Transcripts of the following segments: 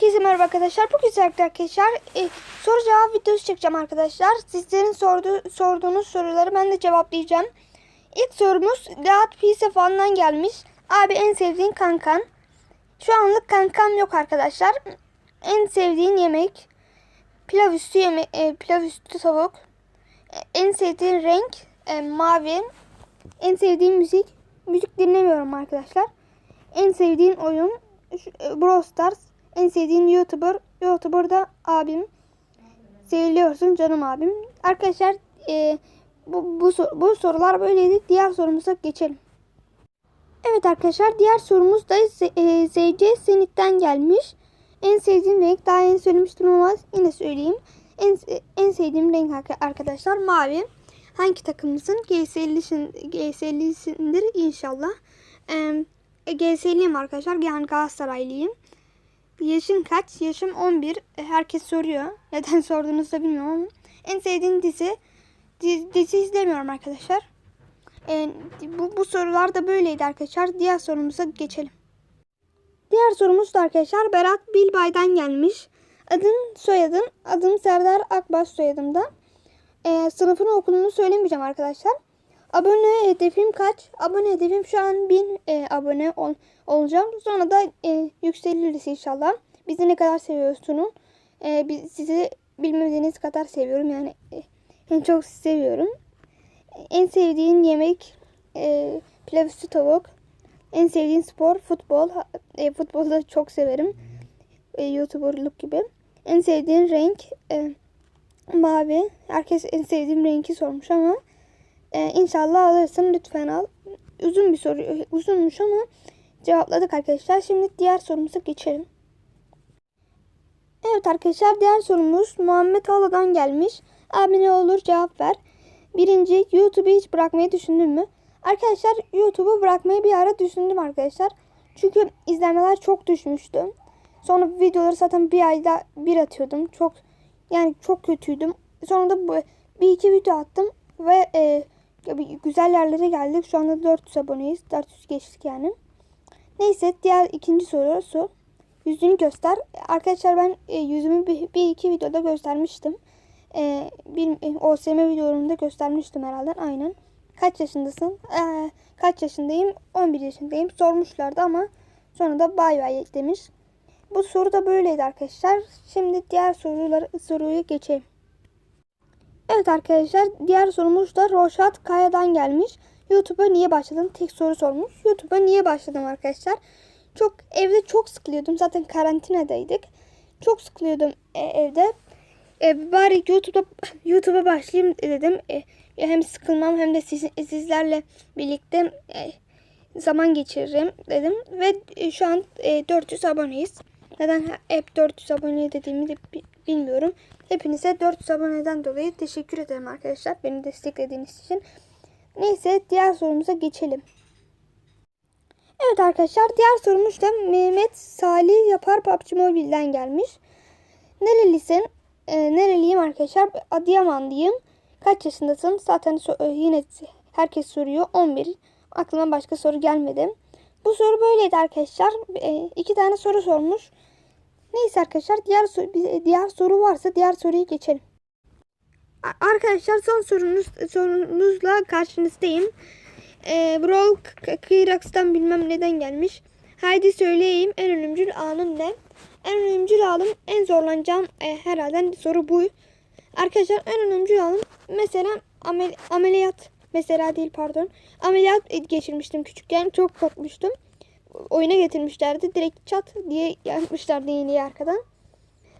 Herkese merhaba arkadaşlar. Bugün sizlerle arkadaşlar e, soru cevap videosu çekeceğim arkadaşlar. Sizlerin sorduğu, sorduğunuz soruları ben de cevaplayacağım. İlk sorumuz Rahat Pise falandan gelmiş. Abi en sevdiğin kankan. Şu anlık kankam yok arkadaşlar. En sevdiğin yemek pilav üstü yemek e, pilav üstü tavuk. E, en sevdiğin renk e, mavi. En sevdiğin müzik müzik dinlemiyorum arkadaşlar. En sevdiğin oyun e, Brawl Stars. En sevdiğin YouTuber YouTuber da abim. Seviliyorsun canım abim. Arkadaşlar e, bu, bu, bu sorular böyleydi. Diğer sorumuza geçelim. Evet arkadaşlar diğer sorumuz da e, Senit'ten gelmiş. En sevdiğim renk daha yeni söylemiştim ama yine söyleyeyim. En, en sevdiğim renk arka- arkadaşlar mavi. Hangi takımlısın? GS50'sin, GS50'sindir inşallah. Ee, GS'liyim arkadaşlar. Yani Galatasaraylıyım. Yaşın kaç? Yaşım 11. E, Herkes soruyor. Neden sorduğunuzu da bilmiyorum ama. En sevdiğin dizi? Dizi, izlemiyorum arkadaşlar. E, bu, bu sorular da böyleydi arkadaşlar. Diğer sorumuza geçelim. Diğer sorumuz da arkadaşlar Berat Bilbay'dan gelmiş. Adın soyadın. Adım Serdar Akbaş soyadımda. E, sınıfını okulunu söylemeyeceğim arkadaşlar. Abone hedefim kaç? Abone hedefim şu an 1000 e, abone ol, olacağım. Sonra da e, yükseliriz inşallah. Bizi ne kadar seviyorsunuz? E, biz, sizi bilmediğiniz kadar seviyorum. Yani e, en çok seviyorum. En sevdiğin yemek e, pilav üstü tavuk. En sevdiğin spor futbol. E, futbolu da çok severim. E, YouTuber'lık gibi. En sevdiğin renk e, mavi. Herkes en sevdiğim renki sormuş ama ee, inşallah alırsın lütfen al. Uzun bir soru uzunmuş ama cevapladık arkadaşlar. Şimdi diğer sorumuza geçelim. Evet arkadaşlar diğer sorumuz Muhammed Ala'dan gelmiş. Abi ne olur cevap ver. Birinci YouTube'u hiç bırakmayı düşündün mü? Arkadaşlar YouTube'u bırakmayı bir ara düşündüm arkadaşlar. Çünkü izlenmeler çok düşmüştü. Sonra videoları zaten bir ayda bir atıyordum. Çok yani çok kötüydüm. Sonra da bir iki video attım ve e, ya bir güzel yerlere geldik. Şu anda 400 aboneyiz. 400 geçtik yani. Neyse diğer ikinci sorusu. Yüzünü göster. Arkadaşlar ben e, yüzümü bir, bir iki videoda göstermiştim. E, bir, e, OSM videolarımda göstermiştim herhalde. Aynen. Kaç yaşındasın? E, kaç yaşındayım? 11 yaşındayım. Sormuşlardı ama sonra da bay bay demiş. Bu soru da böyleydi arkadaşlar. Şimdi diğer soruları soruyu geçelim. Evet arkadaşlar diğer sorumuz da Roşat Kaya'dan gelmiş. YouTube'a niye başladın? Tek soru sormuş. YouTube'a niye başladım arkadaşlar? Çok evde çok sıkılıyordum. Zaten karantinadaydık. Çok sıkılıyordum e, evde. E, bari YouTube'da YouTube'a başlayayım dedim. E, hem sıkılmam hem de siz, sizlerle birlikte e, zaman geçiririm dedim. Ve e, şu an e, 400 aboneyiz. Neden hep 400 abone dediğimi de bilmiyorum. Hepinize 400 aboneden dolayı teşekkür ederim arkadaşlar. Beni desteklediğiniz için. Neyse diğer sorumuza geçelim. Evet arkadaşlar diğer sorumuz da Mehmet Salih Yapar PUBG Mobile'den gelmiş. Nerelisin? Ee, nereliyim arkadaşlar? Adıyamanlıyım. Kaç yaşındasın? Zaten so- e, yine herkes soruyor. 11. Aklıma başka soru gelmedi. Bu soru böyleydi arkadaşlar. E, iki tane soru sormuş. Neyse arkadaşlar diğer soru, diğer soru varsa diğer soruyu geçelim. Arkadaşlar son sorunuz sorunuzla karşınızdayım. Ee, Brawl K- Kıyraks'tan bilmem neden gelmiş. Haydi söyleyeyim en ölümcül anım ne? En ölümcül anım en zorlanacağım e, herhalde soru bu. Arkadaşlar en ölümcül anım mesela amel- ameliyat mesela değil pardon. Ameliyat e, geçirmiştim küçükken çok korkmuştum. Oyuna getirmişlerdi direkt çat diye yapmışlardı iğneyi arkadan.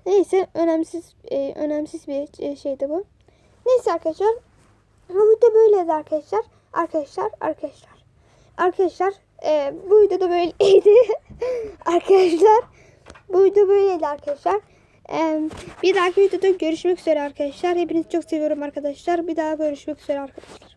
Neyse önemsiz e, önemsiz bir e, şeydi bu. Neyse arkadaşlar. Bu video böyleydi arkadaşlar. Arkadaşlar, arkadaşlar. Arkadaşlar e, bu video da böyleydi. arkadaşlar. Bu video böyleydi arkadaşlar. E, bir dahaki videoda görüşmek üzere arkadaşlar. Hepinizi çok seviyorum arkadaşlar. Bir daha görüşmek üzere arkadaşlar.